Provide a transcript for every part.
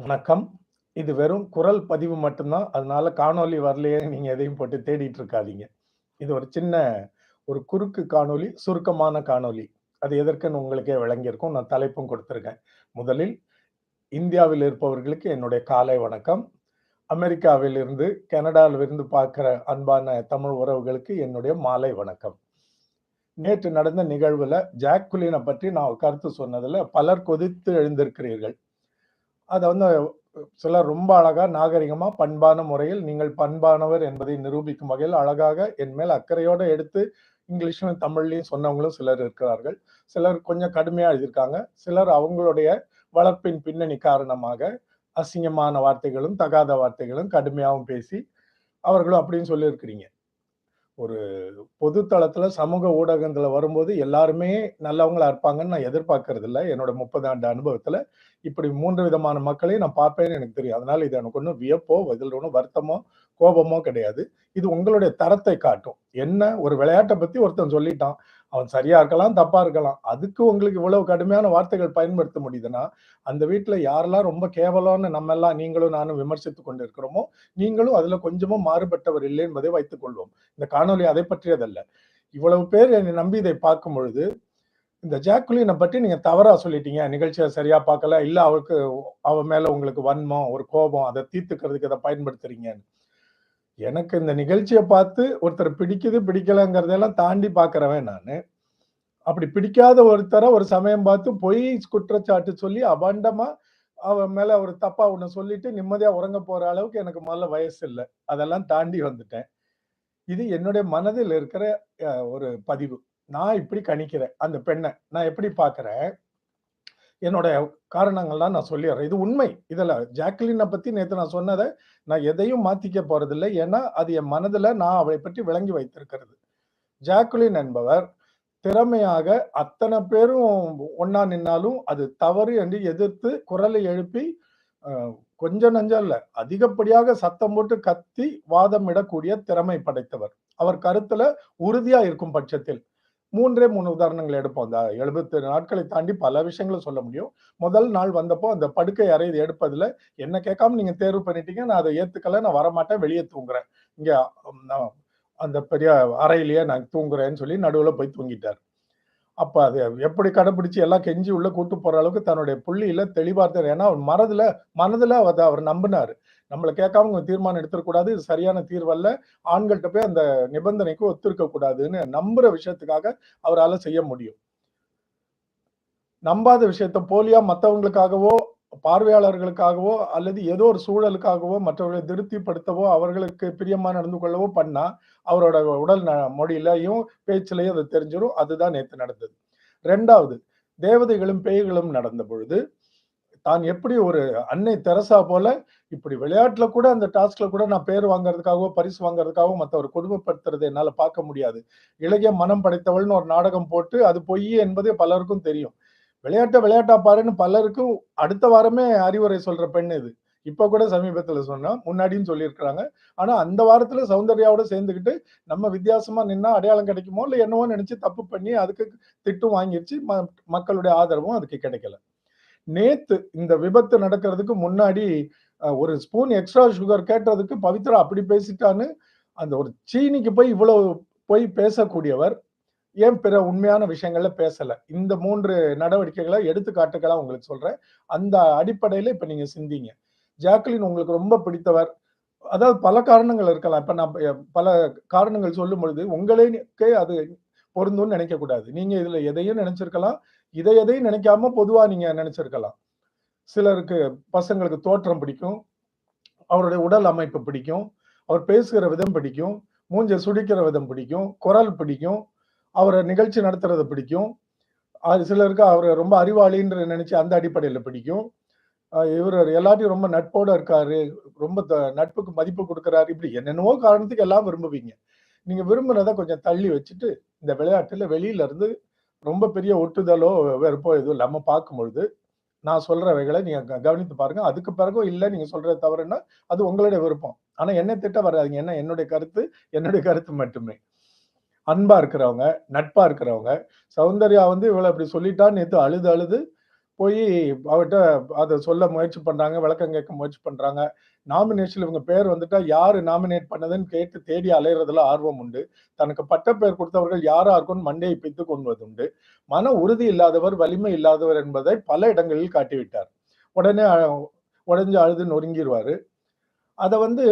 வணக்கம். இது வெறும் குரல் பதிவு மட்டும்தான். அதனால காணொலி வரலையே நீங்க எதையும் போட்டு தேடிட்டு இருக்காதீங்க. இது ஒரு சின்ன ஒரு குறுக்கு காணொளி, சுருக்கமான காணொலி அது எதற்குன்னு உங்களுக்கே விளங்கியிருக்கும். நான் தலைப்பும் கொடுத்துருக்கேன் முதலில் இந்தியாவில் இருப்பவர்களுக்கு என்னுடைய காலை வணக்கம். அமெரிக்காவில் இருந்து, கனடாவிலிருந்து பார்க்குற அன்பான தமிழ் உறவுகளுக்கு என்னுடைய மாலை வணக்கம். நேற்று நடந்த நிகழ்வில் ஜாக்குலினை பற்றி நான் கருத்து சொன்னதில் பலர் கொதித்து எழுந்திருக்கிறீர்கள். அதை வந்து சிலர் ரொம்ப அழகா, நாகரிகமா, பண்பான முறையில் நீங்கள் பண்பானவர் என்பதை நிரூபிக்கும் வகையில் அழகாக என் மேல் அக்கறையோட எடுத்து இங்கிலீஷும் தமிழ்லையும் சொன்னவங்களும் சிலர் இருக்கிறார்கள். சிலர் கொஞ்சம் கடுமையா எழுதியிருக்காங்க. சிலர் அவங்களுடைய வளர்ப்பின் பின்னணி காரணமாக அசிங்கமான வார்த்தைகளும், தகாத வார்த்தைகளும் கடுமையாகவும் பேசி, அவர்களும் அப்படின்னு சொல்லியிருக்கிறீங்க. ஒரு பொது தளத்துல சமூக ஊடகங்களில் வரும்போது எல்லாருமே நல்லவங்களா இருப்பாங்கன்னு நான் எதிர்பார்க்கறது இல்லை என்னோட 30 ஆண்டு அனுபவத்துல. இப்படி மூன்று விதமான மக்களையும் நான் பார்ப்பேன்னு எனக்கு தெரியும். அதனால இது எனக்கு ஒன்றும் வியப்போ, இதுல ஒன்றும் வருத்தமோ, கோபமோ கிடையாது. இது உங்களுடைய தரத்தை காட்டும். என்ன ஒரு விளையாட்டை பத்தி ஒருத்தன் சொல்லிட்டான். அவன் சரியா இருக்கலாம், தப்பா இருக்கலாம். அதுக்கு உங்களுக்கு இவ்வளவு கடுமையான வார்த்தைகள் பயன்படுத்த முடியுதுன்னா, அந்த வீட்டுல யாரெல்லாம் ரொம்ப கேவலம்னு நம்ம எல்லாம் நீங்களும் நானும் விமர்சித்துக் கொண்டிருக்கிறோமோ, நீங்களும் அதுல கொஞ்சமும் மாறுபட்டவர் இல்லை என்பதை வைத்துக் கொள்வோம். இந்த காணொலி அதை பற்றியதல்ல. இவ்வளவு பேர் என்னை நம்பி இதை பார்க்கும் பொழுது, இந்த ஜாக்குலினை பற்றி நீங்க தவறா சொல்லிட்டீங்க. நிகழ்ச்சியை சரியா பார்க்கல. இல்ல அவளுக்கு அவ மேல உங்களுக்கு வன்மம், ஒரு கோபம் அதை தீர்த்துக்கிறதுக்கு அதை பயன்படுத்துறீங்கன்னு. எனக்கு இந்த நிகழ்ச்சியை பார்த்து ஒருத்தர் பிடிக்குது, பிடிக்கலங்கிறதெல்லாம் தாண்டி பார்க்குறவன் நான் அப்படி பிடிக்காத ஒருத்தரை ஒரு சமயம் பார்த்து பொய் குற்றச்சாட்டு சொல்லி அபாண்டமா அவன் மேலே ஒரு தப்பா ஒன்று சொல்லிட்டு நிம்மதியாக உறங்க போகிற அளவுக்கு எனக்கு முதல்ல வயசு இல்லை அதெல்லாம் தாண்டி வந்துட்டேன். இது என்னுடைய மனதில் இருக்கிற ஒரு பதிவு. நான் இப்படி கணிக்கிறேன். அந்த பெண்ணை நான் எப்படி பார்க்குறேன் என்னோட காரணங்கள்லாம் நான் சொல்லிடுறேன் இது உண்மை. இதில் ஜாக்லினை பற்றி நேற்று நான் சொன்னதை நான் எதையும் மாத்திக்க போறதில்லை ஏன்னா, அது என் மனதுல நான் அவளை பற்றி விளங்கி வைத்திருக்கிறது. ஜாக்குலின் என்பவர் திறமையாக அத்தனை பேரும் ஒன்னா நின்னாலும், அது தவறு என்று எதிர்த்து குரலை எழுப்பி, கொஞ்சம் நஞ்சம் இல்ல. அதிகப்படியாக சத்தம் போட்டு கத்தி வாதமிடக்கூடிய திறமை படைத்தவர். அவர் கருத்துல உறுதியா இருக்கும் பட்சத்தில். 3ஏ 3 உதாரணங்கள் எடுப்போம். அந்த 77 நாட்களை தாண்டி பல விஷயங்களும் சொல்ல முடியும். முதல் நாள் வந்தப்போ அந்த படுக்கை அறை எடுப்பதில் என்ன கேட்காம நீங்கள் தேர்வு பண்ணிட்டீங்க. நான் அதை ஏத்துக்கல. நான் வரமாட்டேன். வெளியே தூங்குறேன். இங்கே அந்த பெரிய அறையிலேயே நான் தூங்குறேன்னு சொல்லி நடுவில் போய் தூங்கிட்டார் அப்ப அது எப்படி கடைபிடிச்சு எல்லாம் கெஞ்சி உள்ள கூட்டு போற அளவுக்கு தன்னுடைய புள்ளியில தெளிவா இருந்தாரு. ஏன்னா, அவர் மனதுல மனதுல அதை அவர் நம்பினாரு நம்மளை கேட்காம உங்க தீர்மானம் எடுத்துக்கூடாது இது சரியான தீர்வல்ல ஆண்கள்கிட்ட போய் அந்த நிபந்தனைக்கு ஒத்துருக்க கூடாதுன்னு நம்புற விஷயத்துக்காக அவரால் செய்ய முடியும். நம்பாத விஷயத்த போலியா மற்றவங்களுக்காகவோ பார்வையாளர்களுக்காகவோ அல்லது ஏதோ ஒரு சூழலுக்காகவோ மற்றவர்களை திருப்திப்படுத்தவோ, அவர்களுக்கு பிரியமா நடந்து கொள்ளவோ பண்ணா, அவரோட உடல் ந பேச்சிலையும் பேச்சிலயும் அது தெரிஞ்சிடும் அதுதான் நேற்று நடந்தது. ரெண்டாவது தேவதைகளும், பேய்களும் நடந்த பொழுது, தான் எப்படி ஒரு அன்னை தெரசா போல இப்படி விளையாட்டுல கூட அந்த டாஸ்க்ல கூட நான் பேர் வாங்குறதுக்காகவோ, பரிசு வாங்குறதுக்காகவோ மற்றவர் குடும்பப்படுத்துறதை என்னால பார்க்க முடியாது. இளைய மனம் படைத்தவள்னு ஒரு நாடகம் போட்டு அது பொய் என்பது பலருக்கும் தெரியும். விளையாட்ட விளையாட்டா பாருன்னு பலருக்கும் அடுத்த வாரமே அறிவுரை சொல்ற பெண் இது. இப்ப கூட சமீபத்துல சொன்னா, முன்னாடியும் சொல்லியிருக்கிறாங்க. ஆனா அந்த வாரத்துல சௌந்தர்யாவோட சேர்ந்துக்கிட்டு நம்ம வித்தியாசமா நின்னா அடையாளம் கிடைக்குமோ, இல்ல என்னவோ நினைச்சு தப்பு பண்ணி அதுக்கு திட்டும் வாங்கிருச்சு. மக்களுடைய ஆதரவும் அதுக்கு கிடைக்கல. நேத்து இந்த விபத்து நடக்கிறதுக்கு முன்னாடி ஒரு ஸ்பூன் எக்ஸ்ட்ரா சுகர் கேட்டதுக்கு பவித்ரா அப்படி பேசிட்டான்னு, அந்த ஒரு சீனிக்கு போய் இவ்வளவு போய் பேசக்கூடியவர், ஏன் பிற உண்மையான விஷயங்கள்ல பேசல? இந்த மூன்று நடவடிக்கைகளை எடுத்துக்காட்டுகளா உங்களுக்கு சொல்றேன். அந்த அடிப்படையில இப்ப நீங்க சிந்திங்க. ஜாக்லின் உங்களுக்கு ரொம்ப பிடித்தவர். அதாவது பல காரணங்கள் இருக்கலாம். இப்ப நான் பல காரணங்கள் சொல்லும் பொழுது உங்களுக்கே அது பொருந்தும்னு நினைக்க கூடாது. நீங்க இதுல எதையும் நினைச்சிருக்கலாம். இதை எதையும் நினைக்காம பொதுவா நீங்க நினைச்சிருக்கலாம். சிலருக்கு பசங்களுக்கு தோற்றம் பிடிக்கும். அவருடைய உடல் அமைப்பு பிடிக்கும். அவர் பேசுகிற விதம் பிடிக்கும். மூஞ்ச சுடிக்கிற விதம் பிடிக்கும். குரல் பிடிக்கும். அவரை நிகழ்ச்சி நடத்துறது பிடிக்கும். அது சிலருக்கு அவரை ரொம்ப அறிவாளின்னு நினைச்சு அந்த அடிப்படையில் பிடிக்கும். இவர் எல்லாத்தையும் ரொம்ப நட்போட இருக்காரு. ரொம்ப த நட்புக்கு மதிப்பு கொடுக்குறாரு இப்படி என்னென்னவோ காரணத்துக்கு எல்லாம் விரும்புவீங்க. நீங்க விரும்புனதை கொஞ்சம் தள்ளி வச்சுட்டு, இந்த விளையாட்டுல வெளியில இருந்து ரொம்ப பெரிய ஒட்டுதலோ, வெறுப்போ எதுவும் இல்லாம பார்க்கும்பொழுது, நான் சொல்றவைகள நீங்க க கவனித்து பாருங்க. அதுக்கு பிறகும் இல்லை நீங்க சொல்றது தவறுன்னா, அது உங்களுடைய விருப்பம். ஆனா என்ன திட்ட வராதீங்க. ஏன்னா என்னுடைய கருத்து, என்னுடைய கருத்து மட்டுமே. அன்பா இருக்கிறவங்க, நட்பா இருக்கிறவங்க, சௌந்தர்யா வந்து இவளை இப்படி சொல்லிட்டான்னு நேற்று அழுது அழுது போய் அவர்கிட்ட அதை சொல்ல முயற்சி பண்றாங்க. விளக்கம் கேட்க முயற்சி பண்றாங்க. நாமினேஷன்ல இவங்க பேர் வந்துட்டா யாரு நாமினேட் பண்ணதுன்னு கேட்டு தேடி அலையறதுல ஆர்வம் உண்டு. தனக்கு பட்ட பேர் கொடுத்தவர்கள் யாரா இருக்கும்னு மண்டையை கொள்வது உண்டு மன உறுதி இல்லாதவர், வலிமை இல்லாதவர் என்பதை பல இடங்களில் காட்டிவிட்டார். உடனே உடஞ்சு அழுது நொறுங்கிடுவாரு அதை வந்து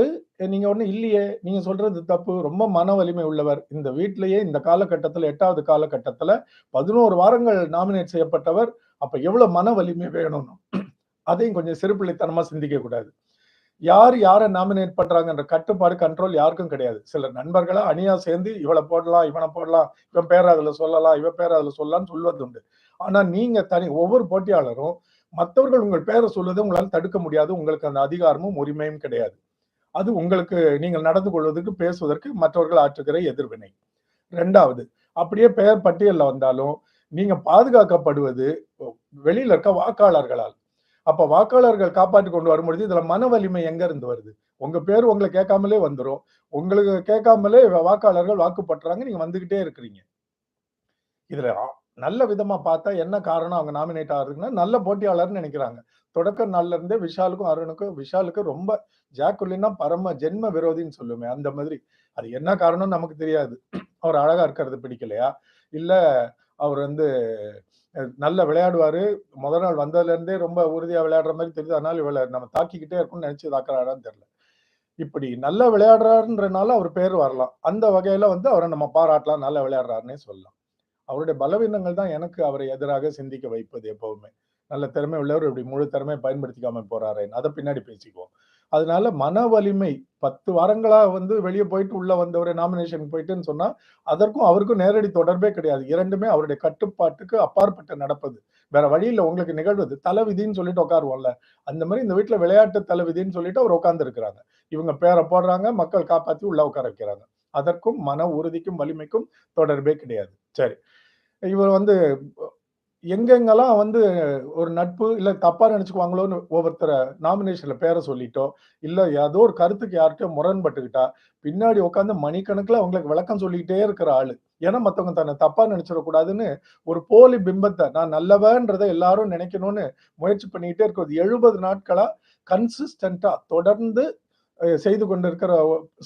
நீங்க ஒண்ணும் இல்லையே, நீங்க சொல்றது தப்பு. ரொம்ப மன வலிமை உள்ளவர். இந்த வீட்லயே இந்த காலகட்டத்தில் எட்டாவது காலகட்டத்தில் பதினோரு வாரங்கள் நாமினேட் செய்யப்பட்டவர். அப்ப எவ்வளவு மன வலிமை வேணும்னு. அதையும் கொஞ்சம் சிறுபிள்ளைத்தனமா சிந்திக்க கூடாது. யார் யாரை நாமினேட் பண்றாங்கன்ற கட்டுப்பாடு, கண்ட்ரோல் யாருக்கும் கிடையாது. சில நண்பர்களா அணியா சேர்ந்து இவளை போடலாம், இவனை போடலாம், இவன் பேர அதுல சொல்லலாம், இவன் பேர அதுல சொல்லலாம்னு சொல்வது உண்டு ஆனா நீங்க தனி ஒவ்வொரு போட்டியாளரும் மற்றவர்கள் உங்கள் பெயரை சொல்வதை உங்களால் தடுக்க முடியாது. உங்களுக்கு அந்த அதிகாரமும், உரிமையும் கிடையாது. அது உங்களுக்கு நீங்கள் நடந்து கொள்வதற்கு, பேசுவதற்கு மற்றவர்கள் ஆற்றுகிற எதிர்வினை. ரெண்டாவது அப்படியே பெயர் பட்டியலில் வந்தாலும், நீங்க பாதுகாக்கப்படுவது வெளியில இருக்க வாக்காளர்களால். அப்ப வாக்காளர்கள் காப்பாற்றி கொண்டு வரும்பொழுது, இதுல மன வலிமை எங்க இருந்து வருது? உங்க பேர் உங்களை கேட்காமலே வந்துடும் உங்களுக்கு கேட்காமலே வாக்காளர்கள் வாக்கு பற்றாங்க நீங்க வந்துகிட்டே இருக்கிறீங்க. இதுல நல்ல விதமா பார்த்தா என்ன காரணம் அவங்க நாமினேட் ஆகுறதுக்குன்னா, நல்ல போட்டியாளர்னு நினைக்கிறாங்க தொடக்க நாள்ல இருந்தே விஷாலுக்கும், அருணுக்கும் விஷாலுக்கு ரொம்ப ஜாக்குலின்னா பரம ஜென்ம விரோதின்னு சொல்லுமே அந்த மாதிரி. அது என்ன காரணம்னு நமக்கு தெரியாது. அவர் அழகா இருக்கிறது பிடிக்கலையா? இல்ல அவர் வந்து நல்ல நல்லா விளையாடுவாரு. மொத நாள் வந்ததுல இருந்தே ரொம்ப உறுதியா விளையாடுற மாதிரி தெரியுது. அதனால இவளை நம்ம தாக்கிக்கிட்டே இருக்கணும்னு நினைச்சு தாக்குறாரான்னு தெரியல. இப்படி நல்லா விளையாடுறாருன்றனால அவர் பேர் வரலாம். அந்த வகையில வந்து அவரை நம்ம பாராட்டலாம். நல்லா விளையாடுறாருன்னே சொல்லலாம். அவருடைய பலவீனங்கள் தான் எனக்கு அவரை எதிராக சிந்திக்க வைப்பது எப்பவுமே. நல்ல திறமை உள்ளவர் இப்படி முழு திறமையை பயன்படுத்திக்காம போறாரேன்னு. அதை பின்னாடி பேசிக்குவோம். அதனால மன வலிமை 10 வாரங்களா வந்து வெளியே போயிட்டு உள்ள வந்தவரை நாமினேஷன் போயிட்டுன்னு சொன்னா, அதற்கும் அவருக்கும் நேரடி தொடர்பே கிடையாது. இரண்டுமே அவருடைய கட்டுப்பாட்டுக்கு அப்பாற்பட்டு நடப்பது. வேற வழியில் உங்களுக்கு நிகழ்வது. தலைவிதின்னு சொல்லிட்டு உட்காருவோம்ல. அந்த மாதிரி இந்த வீட்டுல விளையாட்டு தலை விதின்னு சொல்லிட்டு அவர் உட்கார்ந்து இருக்கிறாங்க. இவங்க பேரை போடுறாங்க. மக்கள் காப்பாத்தி உள்ள உட்கார வைக்கிறாங்க. அதற்கும் மன உறுதிக்கும், வலிமைக்கும் தொடர்பே கிடையாது. சரி. இவர் வந்து எங்கெங்கெல்லாம் வந்து ஒரு நட்பு இல்ல தப்பா நினைச்சுக்குவாங்களோன்னு ஒவ்வொருத்தர நாமினேஷன்ல பேரை சொல்லிட்டோ, இல்ல ஏதோ ஒரு கருத்துக்கு யார்கிட்டயோ முரண்பட்டுக்கிட்டா, பின்னாடி உட்காந்து மணிக்கணக்குல அவங்களுக்கு விளக்கம் சொல்லிக்கிட்டே இருக்கிற ஆளு. ஏன்னா மத்தவங்க தன்னை தப்பா நினைச்சிடக்கூடாதுன்னு ஒரு போலி பிம்பத்தை நான் நல்லவன்றதை எல்லாரும் நினைக்கணும்னு முயற்சி பண்ணிக்கிட்டே இருக்கிறது 70 நாட்களா கன்சிஸ்டண்டா தொடர்ந்து செய்து கொண்டிருக்கிற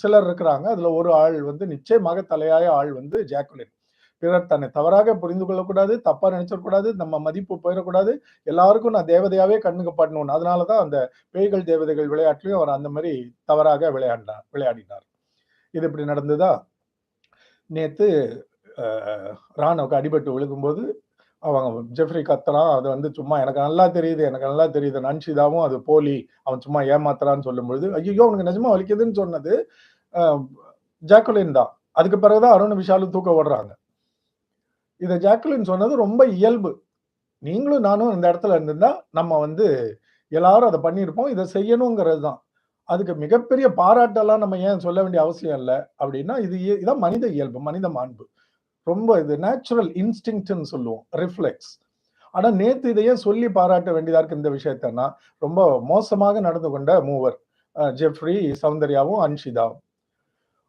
சிலர் இருக்கிறாங்க. அதுல ஒரு ஆள் வந்து நிச்சயமாக தலையாய ஆள் வந்து ஜாக்குலின். பிறர் தன்னை தவறாக புரிந்து கொள்ளக்கூடாது, தப்பா நினைச்சிடக்கூடாது நம்ம மதிப்பு போயிடக்கூடாது எல்லாருக்கும் நான் தேவதையாவே கண்ணுக்கு படணும்னு. அதனால தான் அந்த பேய்கள், தேவதைகள் விளையாட்டுலயும் அவர் அந்த மாதிரி தவறாக விளையாடினார் விளையாடினார். இது இப்படி நடந்ததா? நேத்து ராணுவுக்கு அடிபட்டு விழுகும்போது, அவங்க ஜெஃப்ரி கத்துறான். அது வந்து சும்மா எனக்கு நல்லா தெரியுது, எனக்கு நல்லா தெரியுது. அன்ஷிதாவும் அது போலி. அவன் சும்மா ஏமாத்துறான்னு சொல்லும்பொழுது, ஐயோ அவனுக்கு நிஜமா வலிக்குதுன்னு சொன்னது ஜாக்குலின் தான். அதுக்கு பிறகு தான் விஷாலும் தூக்க ஓடுறாங்க. இதை ஜாக்குலின் சொன்னது ரொம்ப இயல்பு. நீங்களும் நானும் இந்த இடத்துல இருந்திருந்தா, நம்ம வந்து எல்லாரும் அதை பண்ணியிருப்போம். இதை செய்யணுங்கிறது தான். அதுக்கு மிகப்பெரிய பாராட்டெல்லாம் நம்ம ஏன் சொல்ல வேண்டிய அவசியம் இல்லை அப்படின்னா, இது இதான் மனித இயல்பு, மனித மாண்பு. ரொம்ப இது நேச்சுரல் இன்ஸ்டிங்க்ட்ன்னு சொல்லுவோம். ரிஃப்ளெக்ஸ். ஆனால் நேற்று இதையே சொல்லி பாராட்ட வேண்டியதாக இருக்கு இந்த விஷயத்தன்னா, ரொம்ப மோசமாக நடந்து கொண்ட மூவர். ஜெஃப்ரி, சௌந்தர்யாவும், அன்ஷிதாவும்.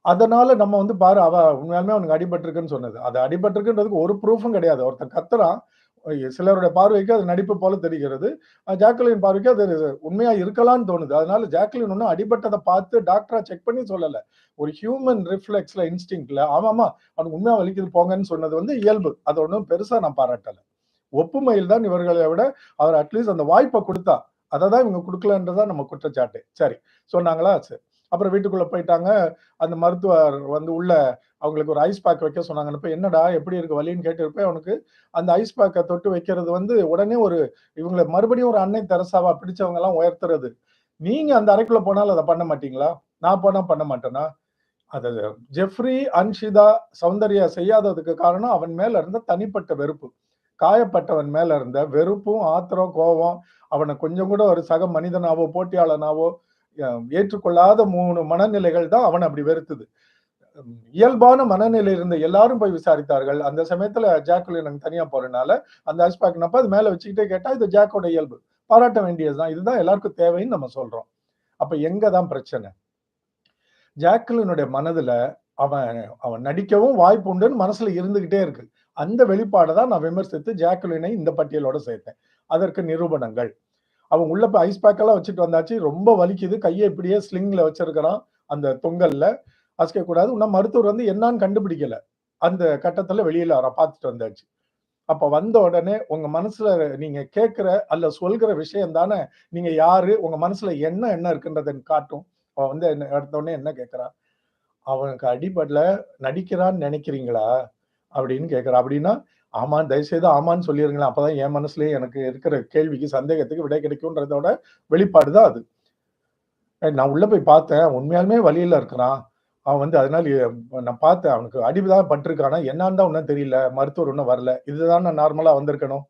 அதனால நம்ம வந்து பாரு அவ உண்மையாலுமே அவனுக்கு அடிபட்டிருக்குன்னு சொன்னது. அது அடிபட்டிருக்குன்றதுக்கு ஒரு ப்ரூஃபும் கிடையாது. ஒருத்தன் கத்துறான். சிலருடைய பார்வைக்கு அது நடிப்பு போல தெரிகிறது. அ ஜாக்குலின் பார்வைக்கு அது உண்மையா இருக்கலாம்னு தோணுது. அதனால ஜாக்குலின் ஒன்றும் அடிபட்டதை பார்த்து டாக்டரா செக் பண்ணி சொல்லல. ஒரு ஹியூமன் ரிஃப்ளெக்ஸ்ல, இன்ஸ்டிங்ல ஆமாமா அவனுக்கு உண்மையா வலிக்குது போங்கன்னு சொன்னது வந்து இயல்பு. அது ஒன்றும் பெருசா நான் பாராட்டல. ஒப்புமையில் தான் இவர்களை விட அவர் அட்லீஸ்ட் அந்த வாய்ப்பை கொடுத்தா அதை தான் இவங்க கொடுக்கலன்றதான் நம்ம குற்றச்சாட்டு. சரி. சொன்னாங்களா? சரி. அப்புறம் வீட்டுக்குள்ள போயிட்டாங்க. அந்த மருத்துவர் வந்து உள்ள அவங்களுக்கு ஒரு ஐஸ் பேக் வைக்க சொன்னாங்கன்னப்ப, "என்னடா எப்படி இருக்கு வலின்னு?" கேட்டிருப்பேன் அவனுக்கு அந்த ஐஸ் பேக்கை தொட்டு வைக்கிறது வந்து உடனே ஒரு இவங்களை மறுபடியும் ஒரு அன்னை தெரசாவா பிடிச்சவங்கலாம் உயர்த்துறது. நீங்க அந்த அறைக்குள்ள போனாலும் அதை பண்ண மாட்டீங்களா? நான் போனா பண்ண மாட்டேனா? அது ஜெஃப்ரி, அன்ஷிதா, சௌந்தர்யா செய்யாததுக்கு காரணம் அவன் மேல இருந்த தனிப்பட்ட வெறுப்பு. காயப்பட்டவன் மேல இருந்த வெறுப்பும், ஆத்திரம், கோபம் அவனை கொஞ்சம் கூட ஒரு சக மனிதனாவோ, போட்டியாளனாவோ ஏற்றுக்கொள்ளாத மூணு மனநிலைகள் தான் அவன் அப்படி வெறுத்தது. இயல்பான மனநிலை இருந்த எல்லாரும் போய் விசாரித்தார்கள். அந்த சமயத்துல ஜாக்குலின் அங்க தனியா போறதுனால அந்த ஐஸ் அது மேல வச்சுக்கிட்டே கேட்டா, இது ஜாக்கோட இயல்பு. பாராட்ட வேண்டியது தான். இதுதான் எல்லாருக்கும் தேவைன்னு நம்ம சொல்றோம். அப்ப எங்க தான் பிரச்சனை? ஜாக்குலினுடைய மனதுல அவன் அவன் நடிக்கவும் வாய்ப்பு உண்டுன்னு மனசுல இருந்துகிட்டே இருக்கு. அந்த வெளிப்பாடை தான் நான் விமர்சித்து ஜாக்குலினை இந்த பட்டியலோட சேர்த்தேன். அதற்கு நிரூபணங்கள் அவன் உள்ள போய் ஐஸ் பேக்கெல்லாம் வச்சுட்டு வந்தாச்சு. ரொம்ப வலிக்குது. கையை இப்படியே ஸ்லிங்ல வச்சிருக்கிறான் அந்த தொங்கல்ல. அசைக்க கூடாது. உன்ன மருத்துவர் வந்து என்னான்னு கண்டுபிடிக்கல. அந்த கட்டத்துல வெளியில வர பார்த்துட்டு வந்தாச்சு. அப்ப வந்த உடனே உங்க மனசுல நீங்க கேட்கிற அல்ல சொல்கிற விஷயம் தானே? நீங்க யாரு? உங்க மனசுல என்ன என்ன இருக்குன்றதுன்னு காட்டும். அவன் வந்து என்ன எடுத்தோடனே என்ன கேட்கறான் அவனுக்கு அடிபடல. நடிக்கிறான்னு நினைக்கிறீங்களா? அப்படின்னு கேட்கறான் அப்படின்னா ஆமாம் தயவுசெய்து ஆமான்னு சொல்லிருங்களேன். அப்பதான் என் மனசுலயே எனக்கு இருக்கிற கேள்விக்கு சந்தேகத்துக்கு விடை கிடைக்கும்ன்றதோட வெளிப்பாடு தான் அது. நான் உள்ள போய் பார்த்தேன். உண்மையாலுமே வழியில இருக்கிறான். அவன் வந்து அதனால நான் பார்த்தேன். அவனுக்கு அடிபதான் பட்டிருக்கானா? என்னன்னு தான் ஒன்றும் தெரியல. மருத்துவர் ஒன்றும் வரல. இதுதான் நான் நார்மலா வந்திருக்கணும்.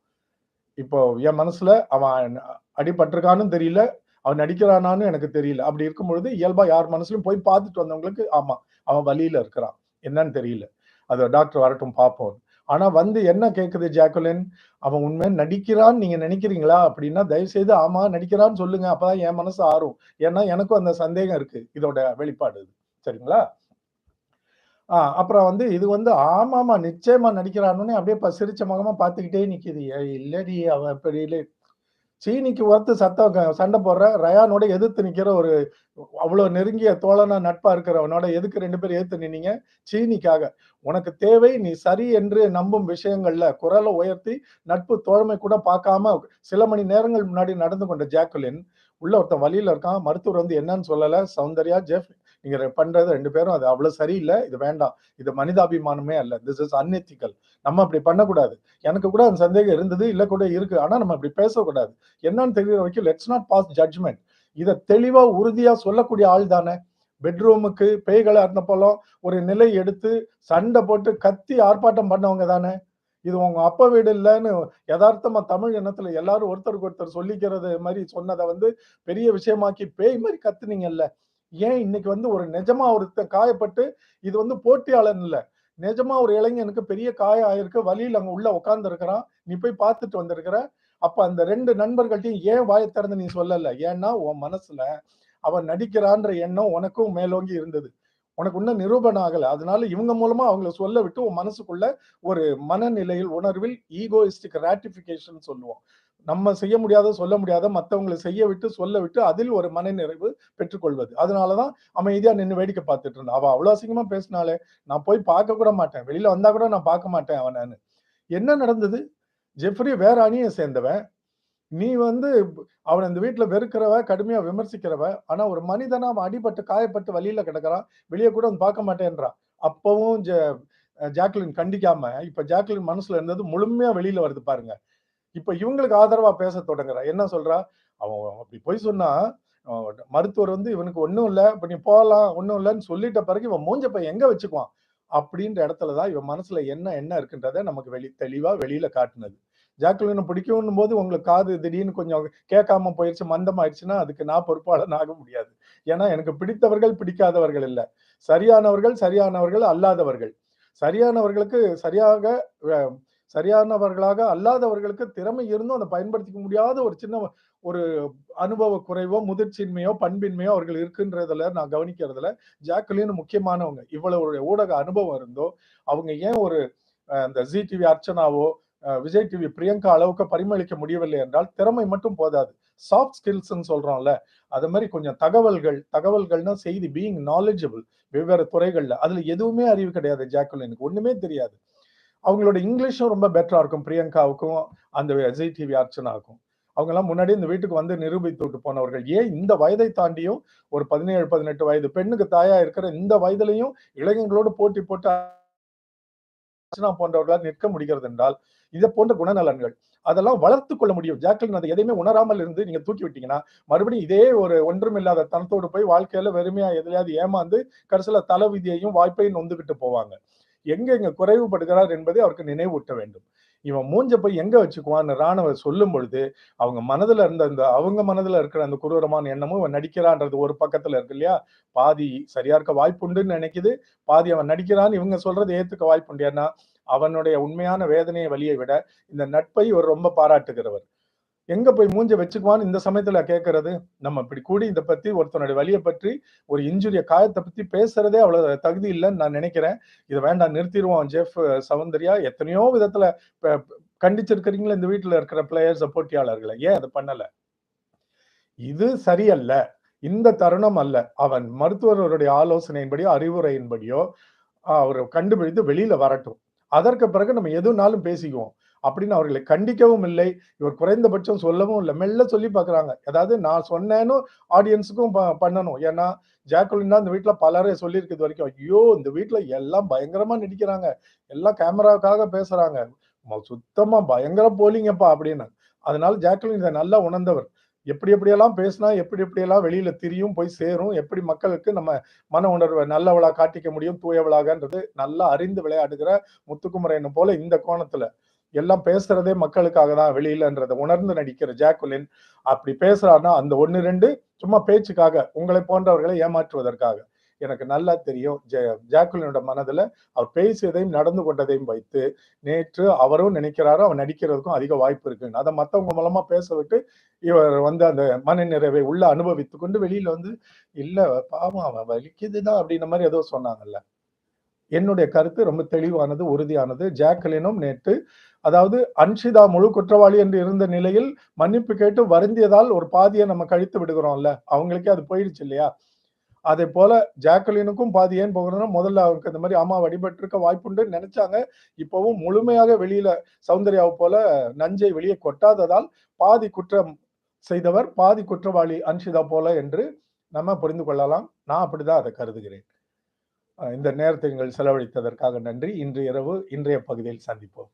இப்போ என் மனசுல அவன் அடிபட்டிருக்கானும் தெரியல. அவன் நடிக்கிறானான்னு எனக்கு தெரியல. அப்படி இருக்கும் பொழுது இயல்பா யார் மனசுலயும் போய் பார்த்துட்டு வந்தவங்களுக்கு ஆமா அவன் வழியில இருக்கிறான். என்னன்னு தெரியல. அது டாக்டர் வரட்டும் பார்ப்போம். ஆனா வந்து என்ன கேக்குது ஜாக்குலின்? அவன் உண்மை நடிக்கிறான்னு நீங்க நினைக்கிறீங்களா? அப்படின்னா தயவு செய்து ஆமா நடிக்கிறான்னு சொல்லுங்க. அப்பதான் என் மனசு ஆறும். ஏன்னா எனக்கும் அந்த சந்தேகம் இருக்கு. இதோட வெளிப்பாடு சரிங்களா? ஆஹ் அப்புறம் வந்து இது வந்து ஆமாமா நிச்சயமா நடிக்கிறான்னு அப்படியே சிரிச்ச முகமா பாத்துக்கிட்டே நிக்குது. ஏய், இல்லடி அவன் பெரிய சீனிக்கு ஒருத்து சத்தம் சண்டை போடுற ரயானோட எதிர்த்து நிக்கிற ஒரு அவ்வளவு நெருங்கிய தோழனா நட்பா இருக்கிறவனோட எதுக்கு ரெண்டு பேரும் ஏத்து நின்னீங்க? சீனிக்காக. உனக்கு தேவை நீ சரி என்று நம்பும் விஷயங்கள்ல குரலை உயர்த்தி நட்பு தோழமை கூட பார்க்காம சில மணி நேரங்கள் முன்னாடி நடந்து கொண்ட ஜாக்குலின் உள்ள ஒருத்தன் வழியில இருக்கான். மருத்துவர் வந்து என்னன்னு சொல்லல. சௌந்தர்யா ஜெஃப் நீங்க பண்றது ரெண்டு பேரும் அது அவ்வளவு சரியில்லை. இது வேண்டாம். இது மனிதாபிமானமே அல்ல. திஸ் இஸ் அன்எத்திக்கல் நம்ம அப்படி பண்ணக்கூடாது. எனக்கு கூட அந்த சந்தேகம் இருந்தது இல்ல கூட இருக்கு. ஆனா நம்ம அப்படி பேசக்கூடாது. என்னன்னு தெரியுற வரைக்கும் லெட்ஸ் நாட் பாஸ் ஜட்ஜ்மெண்ட் இதை தெளிவா உறுதியா சொல்லக்கூடிய ஆள் தானே. பெட்ரூமுக்கு பேய்களை இருந்தப்போலாம் ஒரு நிலை எடுத்து சண்டை போட்டு கத்தி ஆர்ப்பாட்டம் பண்ணவங்க தானே. இது உங்க அப்பா வீடு இல்லைன்னு யதார்த்தமா தமிழ் இனத்துல எல்லாரும் ஒருத்தருக்கு ஒருத்தர் சொல்லிக்கிறது மாதிரி சொன்னதை வந்து பெரிய விஷயமாக்கி பேய் மாதிரி கத்துனீங்கல்ல. ஏன் இன்னைக்கு வந்து ஒரு நிஜமா ஒருத்தன் காயப்பட்டு இது வந்து போட்டியாளன் இல்லை. நிஜமா ஒரு இளைஞனுக்கு பெரிய காயம் ஆயிருக்கு வழியில் அங்க உள்ள உட்கார்ந்து இருக்கிறான் நீ போய் பார்த்துட்டு வந்திருக்கிற அப்ப அந்த ரெண்டு நண்பர்கள்ட்டையும் ஏன் வாயை திறந்து நீ சொல்லல? ஏன்னா உன் மனசுல அவன் நடிக்கிறான்ற எண்ணம் உனக்கும் மேலோங்கி இருந்தது. உனக்கு இன்னும் நிரூபணம் ஆகல. அதனால இவங்க மூலமா அவங்கள சொல்ல விட்டு உன் மனசுக்குள்ள ஒரு மனநிலையில் உணர்வில் ஈகோயிஸ்டிக் ராட்டிபிகேஷன் சொல்லுவோம். நம்ம செய்ய முடியாத சொல்ல முடியாத மற்றவங்களை செய்ய விட்டு சொல்ல விட்டு அதில் ஒரு மனநிறைவு பெற்றுக்கொள்வது. அதனாலதான் அமைதியா நின்று வேடிக்கை பார்த்துட்டு இருந்தான். அவ அவ்வளவு அசிங்கமா பேசினாலே நான் போய் பார்க்க கூட மாட்டேன். வெளியில வந்தா கூட நான் பார்க்க மாட்டேன் அவன் என்ன நடந்தது? ஜெஃப்ரி வேற அணியை சேர்ந்தவன். நீ வந்து அவன் அந்த வீட்டில் வெறுக்கிறவ கடுமையாக விமர்சிக்கிறவ ஆனால் ஒரு மனிதனா அவன் அடிபட்டு காயப்பட்டு வழியில கிடக்கிறான் வெளியே கூட வந்து பார்க்க மாட்டேன்றான். அப்பவும் ஜாக்லின் கண்டிக்காம இப்போ ஜாக்லின் மனசுல இருந்தது முழுமையாக வெளியில் வருது பாருங்க. இப்போ இவங்களுக்கு ஆதரவாக பேச தொடங்குறா. என்ன சொல்றா? அவன் அப்படி போய் சொன்னா அவன் மருத்துவர் வந்து இவனுக்கு ஒன்றும் இல்லை இப்போ நீ போகலாம் ஒன்றும் இல்லைன்னு சொல்லிட்ட பிறகு இவன் மூஞ்ச போய் எங்கே வச்சுக்குவான்? அப்படின்ற இடத்துல தான் இவன் மனசுல என்ன என்ன இருக்குன்றத நமக்கு வெளி தெளிவா வெளியில காட்டுனது. ஜாக்குலினை பிடிக்கும்னும் போது உங்களுக்கு காது திடீர்னு கொஞ்சம் கேட்காம போயிடுச்சு மந்தம் ஆயிடுச்சுன்னா அதுக்கு நான் பொறுப்பாளன் ஆக முடியாது. ஏன்னா எனக்கு பிடித்தவர்கள் பிடிக்காதவர்கள் இல்லை. சரியானவர்கள் சரியானவர்கள் அல்லாதவர்கள். சரியானவர்களுக்கு சரியாக சரியானவர்களாக அல்லாதவர்களுக்கு திறமை இருந்தும் அதை பயன்படுத்திக்க முடியாத ஒரு சின்ன ஒரு அனுபவ குறைவோ முதிர்ச்சியின்மையோ பண்பின்மையோ அவர்கள் இருக்குன்றதுல நான் கவனிக்கிறதுல ஜாக்குலின் முக்கியமானவங்க. இவ்வளவு ஊடக அனுபவம் இருந்தோ அவங்க ஏன் ஒரு அந்த ஜி டிவி அர்ச்சனாவோ விஜய் டிவி பிரியங்கா அளவுக்கு பரிமளிக்க முடியவில்லை என்றால் திறமை மட்டும் போதாது. சாஃப்ட் ஸ்கில்ஸ்ன்னு சொல்றோம்ல அது மாதிரி கொஞ்சம் தகவல்கள் தகவல்கள்னா செய்தி பீயிங் நாலேஜபிள் வெவ்வேறு துறைகள்ல. அதுல எதுவுமே அறிவு கிடையாது ஜாக்குலினுக்கு ஒண்ணுமே தெரியாது. அவங்களோட இங்கிலீஷும் ரொம்ப பெட்டரா இருக்கும் பிரியங்காவுக்கும் அந்த ஜி டிவி அர்ச்சனாவுக்கும். அவங்க எல்லாம் முன்னாடி இந்த வீட்டுக்கு வந்து நிரூபித்து விட்டு போனவர்கள். ஏன் இந்த வயதை தாண்டியும் ஒரு பதினேழு பதினெட்டு வயது பெண்ணுக்கு தாயா இருக்கிற இந்த வயதிலையும் இளைஞர்களோடு போட்டி போட்டு போன்றவர்களால் நிற்க முடிகிறது என்றால் இதை போன்ற குணநலன்கள் அதெல்லாம் வளர்த்து கொள்ள முடியும். ஜாக்லின் அதை எதையுமே உணராமல் இருந்து நீங்க தூக்கி விட்டீங்கன்னா மறுபடியும் இதே ஒரு ஒன்றுமில்லாத தனத்தோடு போய் வாழ்க்கையில வெறுமையா எதிலையாவது ஏமாந்து கடைசியில தலை விதியையும் வாய்ப்பையும் நொந்துகிட்டு போவாங்க. எங்க எங்க குறைவுபடுகிறார் என்பதை அவருக்கு நினைவூட்ட வேண்டும். இவன் மூஞ்ச போய் எங்க வச்சுக்குவான்னு ராணுவ சொல்லும் பொழுது அவங்க மனதுல இருந்த அந்த அவங்க மனதுல இருக்கிற அந்த குரூரமான எண்ணமும் இவன் நடிக்கிறான்றது ஒரு பக்கத்துல இருக்கு இல்லையா? பாதி சரியா இருக்க வாய்ப்புண்டுன்னு நினைக்குது பாதி அவன் நடிக்கிறான்னு இவங்க சொல்றது ஏத்துக்க வாய்ப்புண்டு ஏன்னா அவனுடைய உண்மையான வேதனையை வழியை விட இந்த நட்பை இவர் ரொம்ப பாராட்டுகிறவர். எங்க போய் மூஞ்ச வச்சுக்குவான்னு இந்த சமயத்துல கேட்கறது நம்ம இப்படி கூடி இதை பத்தி ஒருத்தனுடைய வழியை பற்றி ஒரு இன்ஜுரிய காயத்தை பத்தி பேசுறதே அவ்வளவு தகுதி இல்லைன்னு நான் நினைக்கிறேன் இதை வேண்டாம் நிறுத்திடுவோம் ஜெஃப் சௌந்தர்யா எத்தனையோ விதத்துல கண்டிச்சிருக்கிறீங்களா இந்த வீட்டுல இருக்கிற பிளேயர் போட்டியாளர்கள? ஏன் அதை பண்ணல? இது சரியல்ல. இந்த தருணம் அல்ல. அவன் மருத்துவர்களுடைய ஆலோசனையின்படியோ, அறிவுரையின்படியோ அவர் கண்டுபிடித்து வெளியில வரட்டும். அதற்கு பிறகு நம்ம எதுனாலும் பேசிக்குவோம். அப்படின்னு அவர்களை கண்டிக்கவும் இல்லை. இவர் குறைந்தபட்சம் சொல்லவும் இல்லை மெல்ல சொல்லி பார்க்குறாங்க. அதாவது நான் சொன்னேன்னு ஆடியன்ஸுக்கும் ப பண்ணணும். ஏன்னா, ஜாக்குலின் தான் இந்த வீட்டில் பலரே சொல்லியிருக்கு இதுவரைக்கும். ஐயோ! இந்த வீட்டில் எல்லாம் பயங்கரமாக நடிக்கிறாங்க. எல்லாம் கேமராவுக்காக பேசுகிறாங்க சுத்தமாக பயங்கரம் பயங்கர போலிங்கப்பா அப்படின்னு. அதனால ஜாக்குலின் இதை நல்லா உணர்ந்தவர். எப்படி எப்படியெல்லாம் பேசினா, எப்படி எப்படியெல்லாம் வெளியில திரியும், போய் சேரும், எப்படி மக்களுக்கு நம்ம மன உணர்வை நல்லவளா காட்டிக்க முடியும், தூயவளாகன்றது நல்லா அறிந்து விளையாடுகிற முத்துக்குமரன் போல இந்த கோணத்துல. எல்லாம் பேசுறதே மக்களுக்காக தான் வெளியிலன்றத உணர்ந்து நடிக்கிற ஜாக்குலின் அப்படி பேசுறார்னா, அந்த 1, 2 சும்மா பேச்சுக்காக, உங்களை போன்றவர்களை ஏமாற்றுவதற்காக. எனக்கு நல்லா தெரியும். ஜாக்குலினோட மனதுல அவர் பேசியதையும், நடந்து கொண்டதையும் வைத்து, நேற்று அவரும் நினைக்கிறாரோ அவர் நடிக்கிறதுக்கும் அதிக வாய்ப்பு இருக்குன்னு. அதை மத்தவங்க மூலமா பேச விட்டு, இவர் வந்து அந்த மன நிறைவை உள்ள அனுபவித்து கொண்டு வெளியில வந்து, "இல்ல பாவம் அவன் வலிக்குதுதான் அப்படின்ற அப்படின்ன ஏதோ சொன்னாங்கல்ல. என்னுடைய கருத்து ரொம்ப தெளிவானது, உறுதியானது. ஜாக்கலினும் நேற்று அதாவது அன்ஷிதா முழு குற்றவாளி என்று இருந்த நிலையில், மன்னிப்பு கேட்டு வருந்தியதால் ஒரு பாதியை நம்ம கழித்து விடுகிறோம்ல. அவங்களுக்கே அது போயிடுச்சு இல்லையா? அதேபோல ஜாக்கலினுக்கும் பாதி ஏன் போகணும்னா முதல்ல அவருக்கு இந்த மாதிரி ஆமா அடிபட்டிருக்க வாய்ப்புண்டுன்னு நினைச்சாங்க இப்பவும் முழுமையாக வெளியில சௌந்தர்யாவை போல நஞ்சை வெளியே கொட்டாததால், பாதி குற்றம் செய்தவர், பாதி குற்றவாளி அன்ஷிதா போல என்று நம்ம புரிந்து கொள்ளலாம். நான் அப்படிதான் அதை கருதுகிறேன். இந்த நேரத்தை நீங்கள் செலவழித்ததற்காக நன்றி. இன்று இரவு இன்றைய பகுதியில் சந்திப்போம்.